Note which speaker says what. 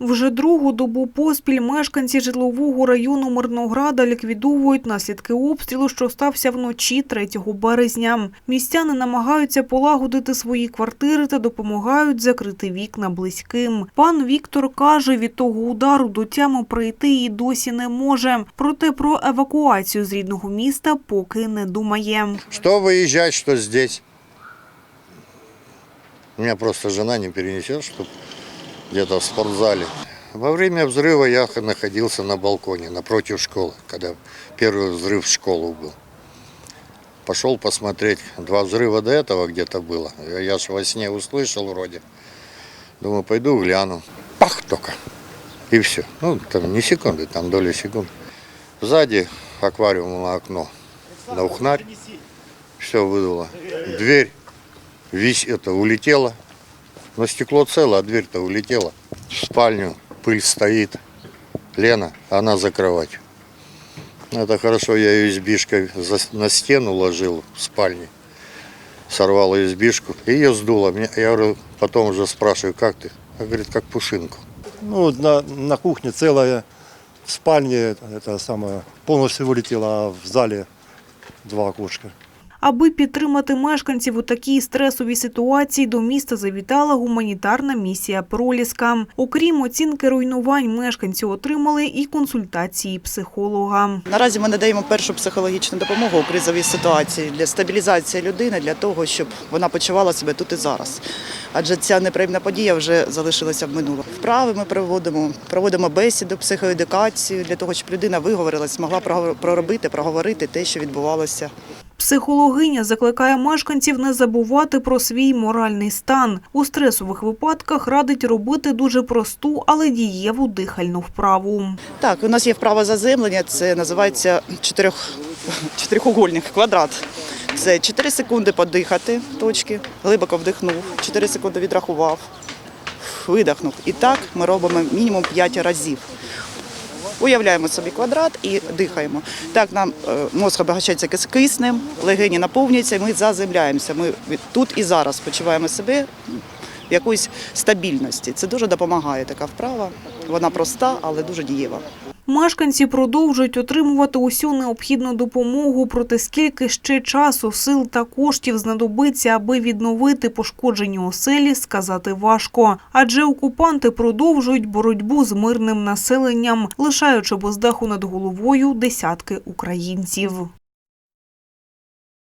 Speaker 1: Вже другу добу поспіль мешканці житлового району Мирнограда ліквідовують наслідки обстрілу, що стався вночі 3 березня. Містяни намагаються полагодити свої квартири та допомагають закрити вікна близьким. Пан Віктор каже, від того удару до тями прийти і досі не може. Проте про евакуацію з рідного міста поки не думає.
Speaker 2: Что выезжать, что здесь. Меня просто жена не перенесет, чтобы где-то в спортзале. Во время взрыва я находился на балконе напротив школы, когда первый взрыв в школу был. Пошел посмотреть. Два взрыва до этого где-то было. Я- Я ж во сне услышал вроде. Думаю, пойду гляну. Пах только. И все. Ну, там не секунды, там доли секунд. Сзади аквариумное окно. На ухнарь. Все выдуло. Дверь весь это улетела. Но стекло цело, а дверь-то улетела. В спальню пыль стоит. Лена, она закрывать. Это хорошо, я ее избишкой за- на стену ложил в спальне. Сорвал избишку. И ее сдуло. Я говорю, потом уже спрашиваю, как ты? Она говорит, как пушинку.
Speaker 3: Ну, на, на кухне целая, в спальне это самое, полностью вылетело, а в зале два окошка.
Speaker 1: Аби підтримати мешканців у такій стресовій ситуації, до міста завітала гуманітарна місія «Проліска». Окрім оцінки руйнувань, мешканці отримали і консультації психолога.
Speaker 4: Наразі ми надаємо першу психологічну допомогу у кризовій ситуації для стабілізації людини, для того, щоб вона почувала себе тут і зараз. Адже ця неприємна подія вже залишилася в минулому. Вправи ми проводимо, проводимо бесіду, психоедукацію для того, щоб людина виговорилась, змогла проробити, проговорити те, що відбувалося
Speaker 1: Психологиня закликає мешканців не забувати про свій моральний стан. У стресових випадках радить робити дуже просту, але дієву дихальну вправу.
Speaker 4: Так, у нас є вправа заземлення, це називається чотирьох, чотирьохугольник, квадрат. Це 4 секунди подихати, точки, глибоко вдихнув, 4 секунди відрахував, видихнув. І так ми робимо мінімум 5 разів. Уявляємо собі квадрат і дихаємо. Так нам е, мозг обагачається киснем, легені наповнюються, ми заземляємося. Ми тут і зараз почуваємо себе в якоїсь стабільності. Це дуже допомагає така вправа. Вона проста, але дуже дієва.
Speaker 1: Мешканці продовжують отримувати усю необхідну допомогу, проте скільки ще часу, сил та коштів знадобиться, аби відновити пошкоджені оселі, сказати важко. Адже окупанти продовжують боротьбу з мирним населенням, лишаючи без даху над головою десятки українців.